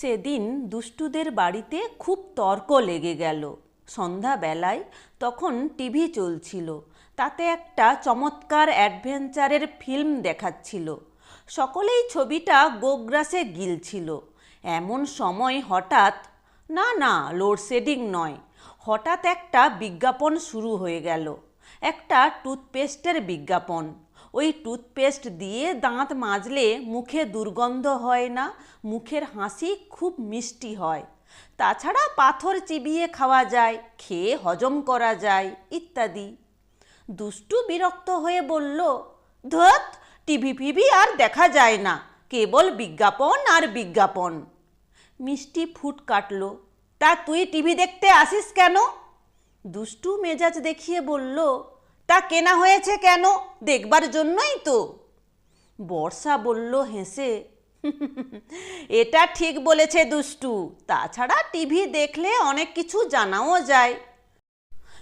সেদিন দুষ্টুদের বাড়িতে খুব তর্ক লেগে গেল। সন্ধ্যাবেলায় তখন টিভি চলছিল। তাতে একটা চমৎকার অ্যাডভেঞ্চারের ফিল্ম দেখাচ্ছিল। সকলেই ছবিটা গোগ্রাসে গিলছিল। এমন সময় হঠাৎ, না না, লোডশেডিং নয়, হঠাৎ একটা বিজ্ঞাপন শুরু হয়ে গেল। একটা টুথপেস্টের বিজ্ঞাপন। ওই টুথপেস্ট দিয়ে দাঁত মাজলে মুখে দুর্গন্ধ হয় না, মুখের হাসি খুব মিষ্টি হয়। তাছাড়া পাথর চিবিয়ে খাওয়া যায়, খেয়ে হজম করা যায়, ইত্যাদি। দুষ্টু বিরক্ত হয়ে বলল, ধত, টিভি ফিভি আর দেখা যায় না, কেবল বিজ্ঞাপন আর বিজ্ঞাপন। মিষ্টি ফুট কাটল, তা তুই টিভি দেখতে আসিস কেন? দুষ্টু মেজাজ দেখিয়ে বলল তা কেনা হয়েছে কেন? দেখবার জন্যই তো। বর্ষা বলল, হেসে। এটা ঠিক বলেছে দুষ্টু। তাছাড়া টিভি দেখলে অনেক কিছু জানাও যায়।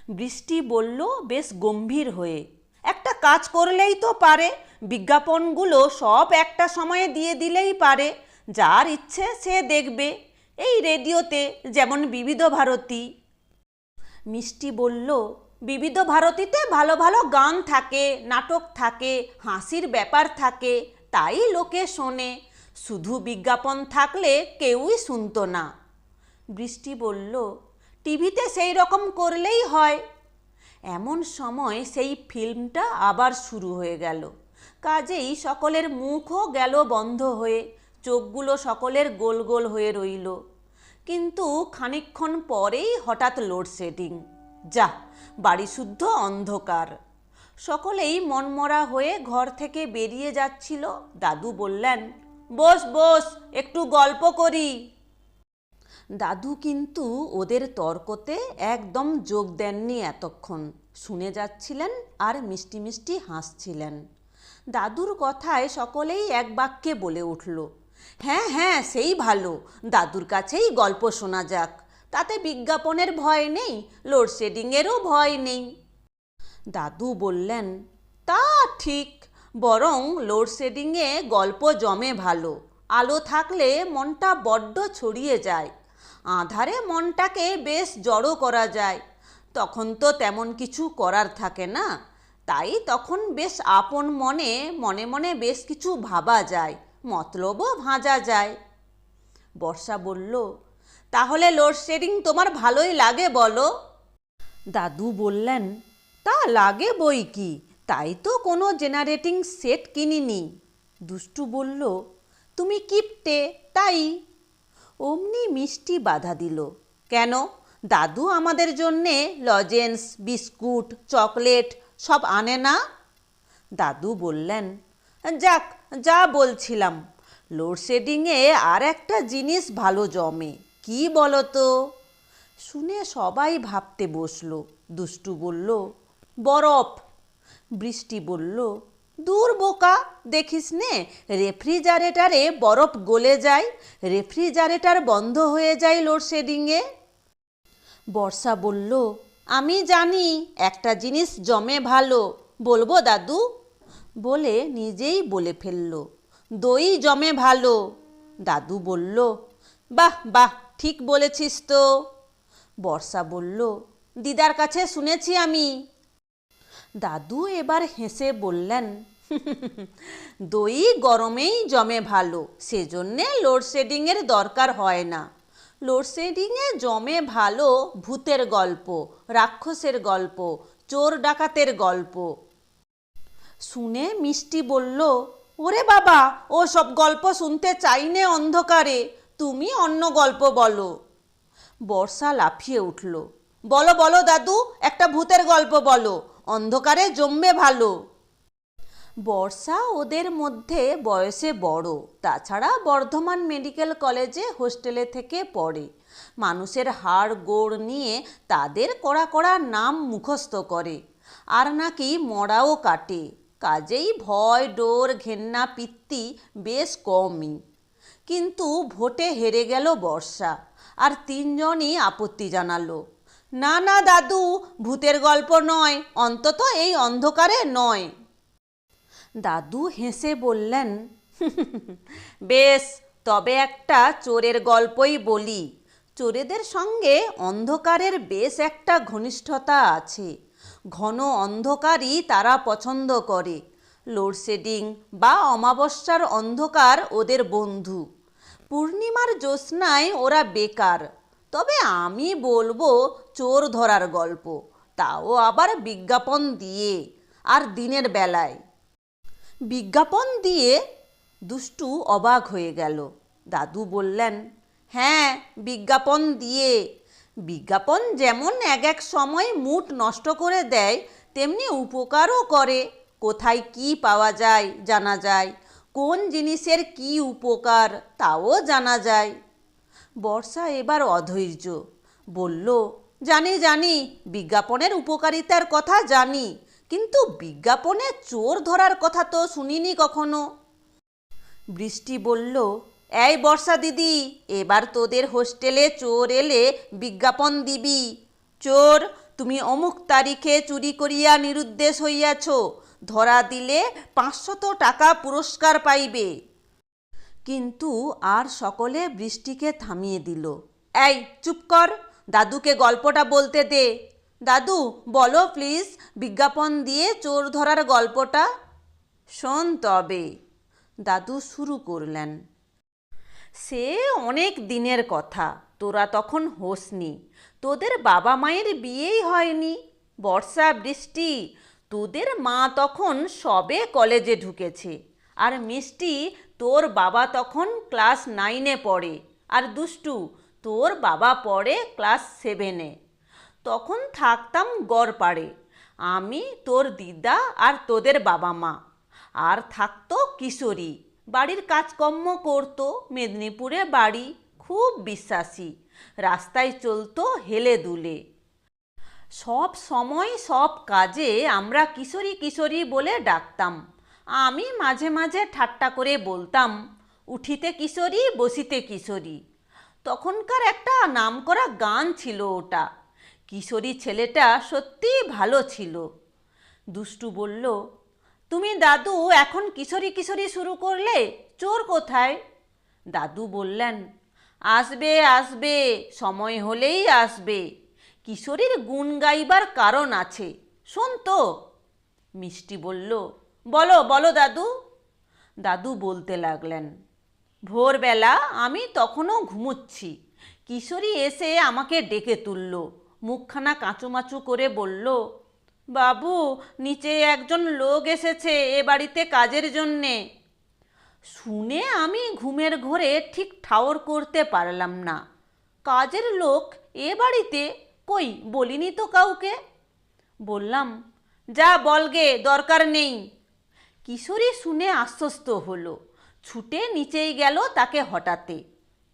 বৃষ্টি বলল, বেশ গম্ভীর হয়ে। একটা কাজ করলেই তো পারে। বিজ্ঞাপনগুলো সব একটা সময়ে দিয়ে দিলেই পারে। যার ইচ্ছে সে দেখবে। এই রেডিওতে যেমন বিবিধ ভারতী। মিষ্টি বলল বিবিধ ভারতীতে ভালো ভালো গান থাকে, নাটক থাকে, হাসির ব্যাপার থাকে, তাই লোকে শোনে। শুধু বিজ্ঞাপন থাকলে কেউই শুনতো না। বৃষ্টি বলল, টিভিতে সেই রকম করলেই হয়। এমন সময় সেই ফিল্মটা আবার শুরু হয়ে গেল। কাজেই সকলের মুখও গেল বন্ধ হয়ে, চোখগুলো সকলের গোল গোল হয়ে রইল। কিন্তু খানিকক্ষণ পরেই হঠাৎ লোডশেডিং। যা বাড়ি শুদ্ধ অন্ধকার। সকলেই মনমরা হয়ে ঘর থেকে বেরিয়ে যাচ্ছিল। দাদু বললেন, বস বস, একটু গল্প করি। দাদু কিন্তু ওদের তর্কতে একদম যোগ দেননি এতক্ষণ। শুনে যাচ্ছিলেন আর মিষ্টি মিষ্টি হাসছিলেন। দাদুর কথায় সকলেই এক বাক্যে বলে উঠল হ্যাঁ হ্যাঁ সেই ভালো। দাদুর কাছেই গল্প শোনা যাক। তাতে বিজ্ঞাপনের ভয় নেই, লোডশেডিংয়েরও ভয় নেই। দাদু বললেন, তা ঠিক, বরং লোডশেডিংয়ে গল্প জমে ভালো, আলো থাকলে মনটা বড্ড ছড়িয়ে যায়, আধারে মনটাকে বেশ জড়ো করা যায়, তখন তো তেমন কিছু করার থাকে না, তাই তখন বেশ আপন মনে মনে মনে বেশ কিছু ভাবা যায়, মতলবও ভাঁজা যায়। বর্ষা বলল তাহলে লোডশেডিং তোমার ভালোই লাগে বলো। দাদু বললেন, তা লাগে বই কি? তাই তো কোনো জেনারেটিং সেট কিনিনি। দুষ্টু বলল, তুমি কিপটে, তাই। অমনি মিষ্টি বাধা দিল, কেন? দাদু আমাদের জন্যে লজেন্স বিস্কুট, চকলেট সব আনে না? দাদু বললেন, যাক, যা বলছিলাম লোডশেডিংয়ে আর একটা জিনিস ভালো জমে। কি বলো তো শুনে সবাই ভাবতে বসল। দুষ্টু বলল, বরফ। বৃষ্টি বলল, দূর বোকা, দেখিস নে, রেফ্রিজারেটারে বরফ গলে যায়, রেফ্রিজারেটার বন্ধ হয়ে যায় লোডশেডিংয়ে। বর্ষা বলল, আমি জানি, একটা জিনিস জমে ভালো। বলব দাদু? বলে নিজেই বলে ফেলল, দই জমে ভালো। দাদু বলল, বাহ বাহ। ঠিক বলেছিস তো। বর্ষা বলল, দিদার কাছে শুনেছি আমি। দাদু এবার হেসে বললেন, দই গরমেই জমে ভালো, সেজন্যে লোডশেডিংয়ের দরকার হয় না। লোডশেডিংয়ে জমে ভালো ভূতের গল্প, রাক্ষসের গল্প, চোর ডাকাতের গল্প। শুনে মিষ্টি বলল, ওরে বাবা ও সব গল্প শুনতে চাই নে অন্ধকারে। তুমি অন্য গল্প বলো। বর্ষা লাফিয়ে উঠল। বলো বলো, দাদু, একটা ভূতের গল্প বলো। অন্ধকারে জমবে ভালো। বর্ষা ওদের মধ্যে বয়সে বড়। তাছাড়া বর্ধমান মেডিকেল কলেজে হোস্টেলে থেকে পড়ে। মানুষের হাড় গোড় নিয়ে তাদের কড়া কড়া নাম মুখস্থ করে। আর নাকি মরাও কাটে। কাজেই ভয়, ডোর, ঘেন্না, পিত্তি বেশ কমই। কিন্তু ভোটে হেরে গেল বর্ষা। আর তিনজনই আপত্তি জানালো। না না দাদু, ভূতের গল্প নয়, অন্তত এই অন্ধকারে নয়। দাদু হেসে বললেন, বেশ, তবে একটা চোরের গল্পই বলি। চোরেদের সঙ্গে অন্ধকারের বেশ একটা ঘনিষ্ঠতা আছে। ঘন অন্ধকারই তারা পছন্দ করে। লোডশেডিং বা অমাবস্যার অন্ধকার ওদের বন্ধু। পূর্ণিমার জ্যোৎস্নায় ওরা বেকার। তবে আমি বলব চোর ধরার গল্প, তাও আবার বিজ্ঞাপন দিয়ে, আর দিনের বেলায়। বিজ্ঞাপন দিয়ে দুষ্টু অবাক হয়ে গেল। দাদু বললেন হ্যাঁ বিজ্ঞাপন দিয়ে। বিজ্ঞাপন যেমন এক এক সময় মুড নষ্ট করে দেয়, তেমনি উপকারও করে। কোথায় কি পাওয়া যায় জানা যায়। কোন জিনিসের কি উপকার তাও জানা যায়। বর্ষা এবার অধৈর্য। বলল, জানি জানি, বিজ্ঞাপনের উপকারিতার কথা জানি, কিন্তু বিজ্ঞাপনে চোর ধরার কথা তো শুনিনি কখনো। বৃষ্টি বলল, এই বর্ষা দিদি, এবার তোদের হোস্টেলে চোর এলে বিজ্ঞাপন দিবি। চোর, তুমি অমুক তারিখে চুরি করিয়া নিরুদ্দেশ হইয়াছ। ধরা দিলে পাঁচশত টাকা পুরস্কার পাইবে। কিন্তু আর সকলে বৃষ্টিকে থামিয়ে দিল। এই, চুপ কর। দাদুকে গল্পটা বলতে দে। দাদু, বলো প্লিজ, বিজ্ঞাপন দিয়ে চোর ধরার গল্পটা? শোন তবে। দাদু শুরু করলেন। সে অনেক দিনের কথা। তোরা তখন হোসনি। তোদের বাবা মায়ের বিয়েই হয়নি। বর্ষা, বৃষ্টি তোদের মা তখন সবে কলেজে ঢুকেছে। আর মিষ্টি, তোর বাবা তখন ক্লাস নাইনে পড়ে। আর দুষ্টু, তোর বাবা পড়ে ক্লাস সেভেনে। তখন থাকতাম গড়পাড়ে। আমি, তোর দিদা আর তোদের বাবা মা। আর থাকতো কিশোরী। বাড়ির কাজকর্ম করতো, মেদিনীপুরে বাড়ি। খুব বিশ্বাসী। রাস্তায় চলতো হেলে দুলে। সব সময় সব কাজে আমরা কিশোরী কিশোরী বলে ডাকতাম। আমি মাঝে মাঝে ঠাট্টা করে বলতাম, উঠিতে কিশোরী, বসিতে কিশোরী। তখনকার একটা নামকরা গান ছিল ওটা। কিশোরী ছেলেটা সত্যিই ভালো ছিল। দুষ্টু বলল, তুমি দাদু, এখন কিশোরী কিশোরী শুরু করলে চোর কোথায়? দাদু বললেন, আসবে আসবে, সময় হলেই আসবে। কিশোরীর গুণ গাইবার কারণ আছে। শোন তো। মিষ্টি বলল, বলো বলো দাদু। দাদু বলতে লাগলেন, ভোরবেলা আমি তখনও ঘুমুচ্ছি। কিশোরী এসে আমাকে ডেকে তুলল, মুখখানা কাঁচুমাচু করে বলল, বাবু, নিচে একজন লোক এসেছে এ বাড়িতে কাজের জন্যে। শুনে আমি ঘুমের ঘোরে ঠিক ঠাওর করতে পারলাম না। কাজের লোক এ বাড়িতে কই, বলিনি তো কাউকে? বললাম, যা বলগে দরকার নেই। কিশোরী শুনে আশ্বস্ত হলো। ছুটে নিচেই গেল তাকে হটাতে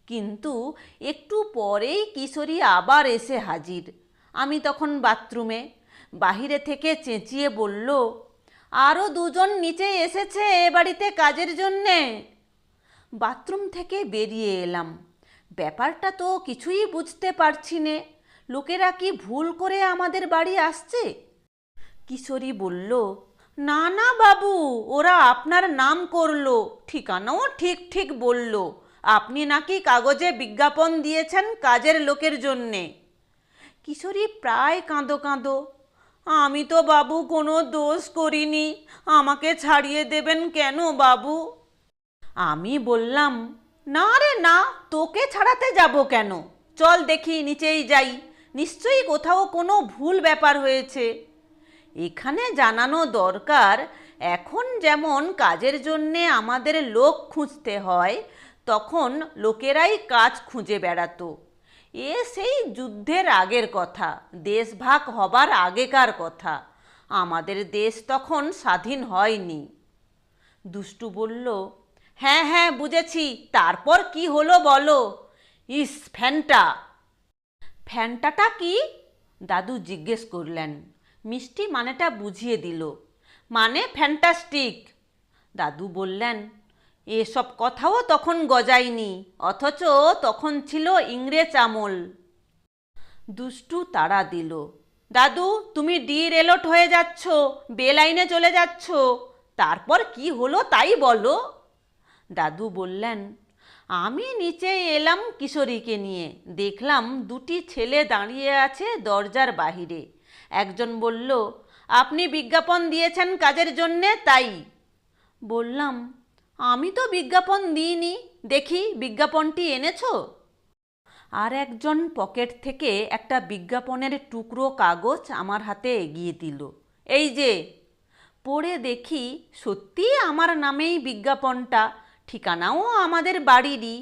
কিন্তু একটু পরেই কিশোরী আবার এসে হাজির। আমি তখন বাথরুমে। বাহিরে থেকে চেঁচিয়ে বলল আরও দুজন নিচে এসেছে এ বাড়িতে কাজের জন্যে? বাথরুম থেকে বেরিয়ে এলাম। ব্যাপারটা তো কিছুই বুঝতে পারছি নে। লোকেরা কি ভুল করে আমাদের বাড়ি আসছে? কিশোরী বলল, না না, বাবু, ওরা আপনার নাম করল, ঠিকানাও ঠিক ঠিক বলল। আপনি নাকি কাগজে বিজ্ঞাপন দিয়েছেন কাজের লোকের জন্যে। কিশোরী প্রায় কাঁদো কাঁদো, আমি তো, বাবু, কোনো দোষ করিনি। আমাকে ছাড়িয়ে দেবেন কেন, বাবু? আমি বললাম, না রে, না, তোকে ছাড়াতে যাব কেন? চল দেখি, নিচেই যাই। নিশ্চয়ই কোথাও কোনো ভুল ব্যাপার হয়েছে। এখানে জানানো দরকার, এখন যেমন কাজের জন্যে আমাদের লোক খুঁজতে হয়, তখন লোকেরাই কাজ খুঁজে বেড়াতো। এ সেই যুদ্ধের আগের কথা দেশভাগ হবার আগেকার কথা। আমাদের দেশ তখন স্বাধীন হয়নি। দুষ্টু বলল হ্যাঁ হ্যাঁ বুঝেছি, তারপর কি হলো বলো? ইস, ফ্যানটা ফ্যানটাটা কি? দাদু জিজ্ঞেস করলেন। মিষ্টি মানেটা বুঝিয়ে দিল। মানে ফ্যান্টাস্টিক। দাদু বললেন, এসব কথাও তখন গজায়নি, অথচ তখন ছিল ইংরেজ আমল। দুষ্টু তাড়া দিল। দাদু, তুমি ডি রেলট হয়ে যাচ্ছ, বেলাইনে চলে যাচ্ছ, তারপর কি হলো তাই বলো। দাদু বললেন আমি নিচে এলাম কিশোরীকে নিয়ে। দেখলাম দুটি ছেলে দাঁড়িয়ে আছে দরজার বাহিরে। একজন বলল, আপনি বিজ্ঞাপন দিয়েছেন কাজের জন্যে, তাই? বললাম, আমি তো বিজ্ঞাপন দিইনি। দেখি বিজ্ঞাপনটি এনেছো? আর একজন পকেট থেকে একটা বিজ্ঞাপনের টুকরো কাগজ আমার হাতে এগিয়ে দিল। এই যে, পড়ে দেখি সত্যি আমার নামেই বিজ্ঞাপনটা। ঠিকানাও আমাদের বাড়িরই।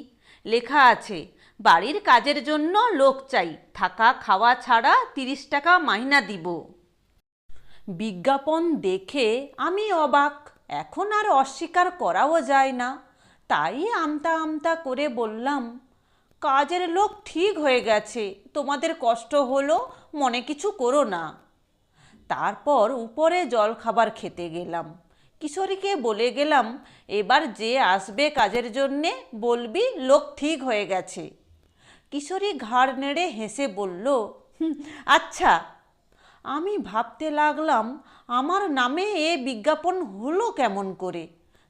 লেখা আছে, বাড়ির কাজের জন্য লোক চাই, থাকা খাওয়া ছাড়া তিরিশ টাকা মাইনা দিব। বিজ্ঞাপন দেখে আমি অবাক, এখন আর অস্বীকার করাও যায় না। তাই আমতা আমতা করে বললাম, কাজের লোক ঠিক হয়ে গেছে, তোমাদের কষ্ট হলো, মনে কিছু করো না। তারপর উপরে জল খাবার খেতে গেলাম। কিশোরীকে বলে গেলাম, এবার যে আসবে কাজের জন্যে, বলবি লোক ঠিক হয়ে গেছে। কিশোরী ঘাড় নেড়ে হেসে বলল আচ্ছা। আমি ভাবতে লাগলাম, আমার নামে এ বিজ্ঞাপন হলো কেমন করে?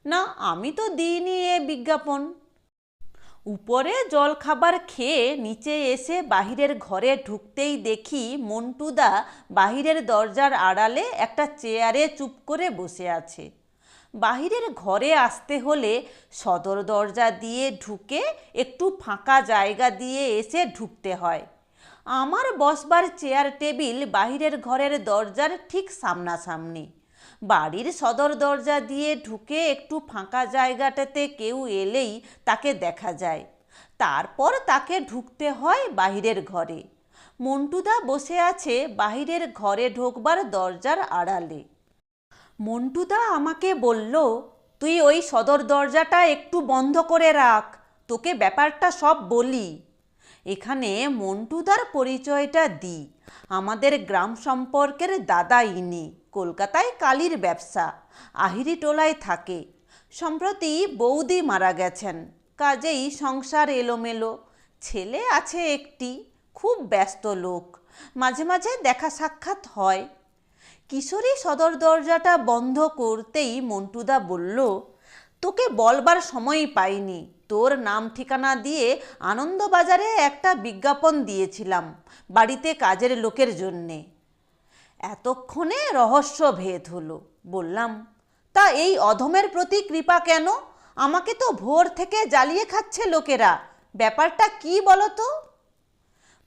না, আমি তো দিইনি এ বিজ্ঞাপন। উপরে জলখাবার খেয়ে নিচে এসে বাহিরের ঘরে ঢুকতেই দেখি মন্টুদা বাহিরের দরজার আড়ালে একটা চেয়ারে চুপ করে বসে আছে। বাহিরের ঘরে আসতে হলে সদর দরজা দিয়ে ঢুকে একটু ফাঁকা জায়গা দিয়ে এসে ঢুকতে হয়। আমার বসবার চেয়ার টেবিল বাহিরের ঘরের দরজার ঠিক সামনাসামনি। বাড়ির সদর দরজা দিয়ে ঢুকে একটু ফাঁকা জায়গাটাতে কেউ এলেই তাকে দেখা যায়। তারপর তাকে ঢুকতে হয় বাহিরের ঘরে। মন্টুদা বসে আছে বাহিরের ঘরে ঢোকবার দরজার আড়ালে। মন্টুদা আমাকে বলল, তুই ওই সদর দরজাটা একটু বন্ধ করে রাখ, তোকে ব্যাপারটা সব বলি। এখানে মন্টুদার পরিচয়টা দিই। আমাদের গ্রাম সম্পর্কের দাদা ইনি, কলকাতায় কালির ব্যবসা আহিরি টোলায় থাকে। সম্প্রতি বৌদি মারা গেছেন, কাজেই সংসার এলোমেলো। ছেলে আছে একটি, খুব ব্যস্ত লোক। মাঝে মাঝে দেখা সাক্ষাৎ হয়। কিশোরী সদর দরজাটা বন্ধ করতেই মন্টুদা বলল, তোকে বলবার সময়ই পাইনি। তোর নাম ঠিকানা দিয়ে আনন্দবাজারে একটা বিজ্ঞাপন দিয়েছিলাম বাড়িতে কাজের লোকের জন্যে। এতক্ষণে রহস্য ভেদ হলো। বললাম, তা এই অধমের প্রতি কৃপা কেন? আমাকে তো ভোর থেকে জ্বালিয়ে খাচ্ছে লোকেরা। ব্যাপারটা কি বলো তো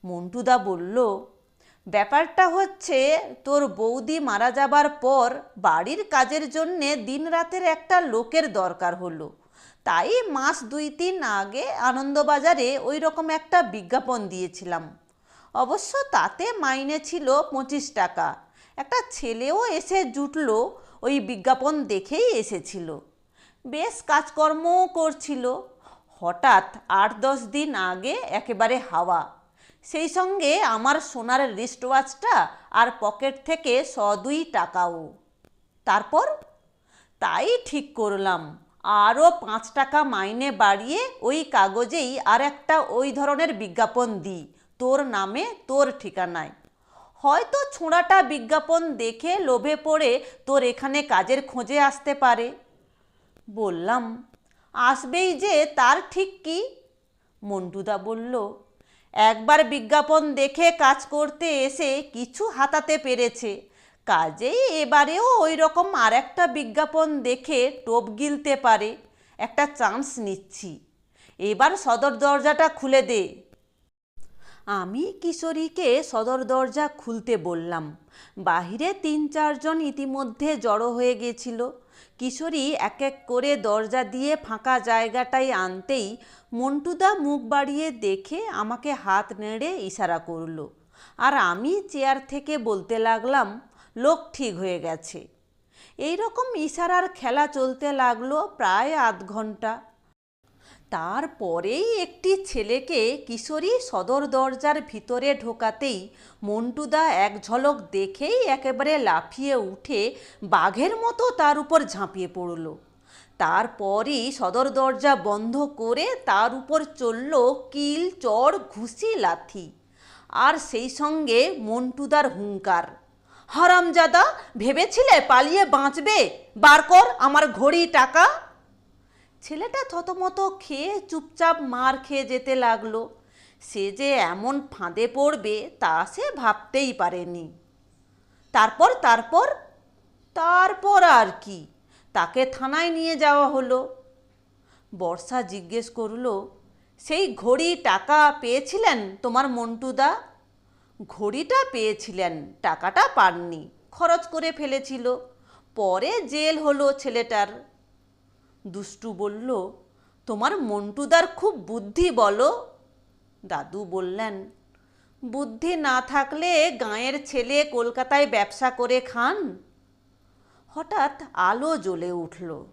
মন্টুদা বলল ব্যাপারটা হচ্ছে, তোর বৌদি মারা যাবার পর বাড়ির কাজের জন্যে দিন রাতের একটা লোকের দরকার হলো। তাই মাস দুই তিন আগে আনন্দবাজারে ওই রকম একটা বিজ্ঞাপন দিয়েছিলাম। অবশ্য তাতে মাইনে ছিল পঁচিশ টাকা। একটা ছেলেও এসে জুটলো, ওই বিজ্ঞাপন দেখেই এসেছিল। বেশ কাজকর্মও করছিল। হঠাৎ আট দশ দিন আগে একেবারে হাওয়া। সেই সঙ্গে আমার সোনার রিস্ট ওয়াচটা আর পকেট থেকে শ দুই টাকাও। তারপর তাই ঠিক করলাম। আরও পাঁচ টাকা মাইনে বাড়িয়ে ওই কাগজেই আর একটা ওই ধরনের বিজ্ঞাপন দিই। তোর নামে তোর ঠিকানায়। হয়তো ছোঁড়াটা বিজ্ঞাপন দেখে লোভে পড়ে তোর এখানে কাজের খোঁজে আসতে পারে। বললাম, আসবেই যে, তার ঠিক কি? মন্টুদা বলল একবার বিজ্ঞাপন দেখে কাজ করতে এসে কিছু হাতাতে পেরেছে। কাজেই এবারেও ওই রকম আর একটা বিজ্ঞাপন দেখে টোপ গিলতে পারে। একটা চান্স নিচ্ছি। এবার সদর দরজাটা খুলে দে। আমি কিশোরীকে সদর দরজা খুলতে বললাম। বাহিরে তিন চারজন ইতিমধ্যে জড়ো হয়ে গেছিল। কিশোরী এক এক করে দরজা দিয়ে ফাঁকা জায়গাটাই আনতেই মন্টুদা মুখ বাড়িয়ে দেখে আমাকে হাত নেড়ে ইশারা করল। আর আমি চেয়ার থেকে বলতে লাগলাম, লোক ঠিক হয়ে গেছে। এই রকম ইশারার খেলা চলতে লাগল প্রায় আধ ঘণ্টা তারপরেই একটি ছেলেকে কিশোরী সদর দরজার ভিতরে ঢোকাতেই মন্টুদা এক ঝলক দেখেই একেবারে লাফিয়ে উঠে বাঘের মতো তার উপর ঝাঁপিয়ে পড়ল। তারপরই সদর দরজা বন্ধ করে তার উপর চলল কিল, চড়, ঘুষি, লাথি। আর সেই সঙ্গে মন্টুদার হুঙ্কার, হারামজাদা, ভেবেছিলে পালিয়ে বাঁচবে? বার কর আমার ঘড়ি, টাকা। ছেলেটা থতমত খেয়ে চুপচাপ মার খেয়ে যেতে লাগল। সে যে এমন ফাঁদে পড়বে তা সে ভাবতেই পারেনি। তারপর তারপর তারপর আর কি? তাকে থানায় নিয়ে যাওয়া হলো। বর্ষা জিজ্ঞেস করল, সেই ঘড়ি টাকা পেয়েছিলেন তোমার মন্টুদা? ঘড়িটা পেয়েছিলেন, টাকাটা পাননি, খরচ করে ফেলেছিল। পরে জেল হলো ছেলেটার। দুষ্টু বলল, তোমার মন্টুদার খুব বুদ্ধি বলো। দাদু বললেন, বুদ্ধি না থাকলে গাঁয়ের ছেলে কলকাতায় ব্যবসা করে খান? হঠাৎ আলো জ্বলে উঠল।